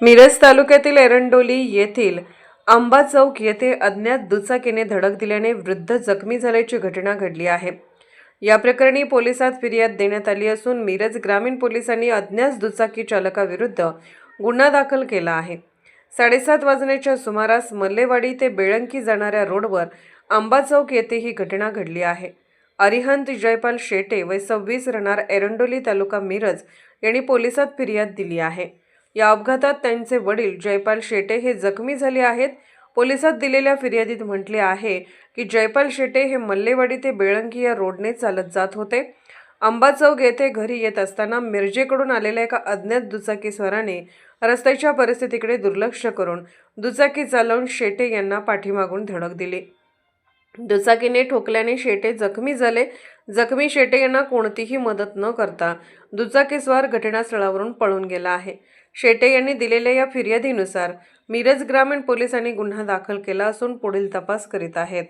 मिरज तालुक्यातील एरंडोली येथील आंबा चौक येथे अज्ञात दुचाकीने धडक दिल्याने वृद्ध जखमी झाल्याची घटना घडली आहे. या प्रकरणी पोलिसात फिर्याद देण्यात आली असून मिरज ग्रामीण पोलिसांनी अज्ञात दुचाकी चालकाविरुद्ध गुन्हा दाखल केला आहे. साडेसात वाजण्याच्या सुमारास मल्लेवाडी ते बेळंकी जाणाऱ्या रोडवर आंबा चौक येथे ही घटना घडली आहे. अरिहंत जयपाल शेटे वय सव्वीस राहणार एरंडोली तालुका मिरज यांनी पोलिसात फिर्याद दिली आहे. या अपघातात त्यांचे वडील जयपाल शेटे हे जखमी झाले आहेत. पोलिसात दिलेल्या फिर्यादीत म्हटले आहे की जयपाल शेटे हे मल्लेवाडी ते बेळंकी या रोडने चालत जात होते. आंबा चौक येथे घरी येत असताना मिरजेकडून आलेल्या एका अज्ञात दुचाकीस्वाराने रस्त्याच्या परिस्थितीकडे दुर्लक्ष करून दुचाकी चालवून शेटे यांना पाठीमागून धडक दिली. दुचाकीने ठोकल्याने शेटे जखमी झाले. जखमी शेटे यांना कोणतीही मदत न करता दुचाकीस्वार घटनास्थळावरून पळून गेला आहे. शेटे यांनी दिलेल्या या फिर्यादीनुसार मिरज ग्रामीण पोलिसांनी गुन्हा दाखल केला असून पुढील तपास करीत आहेत.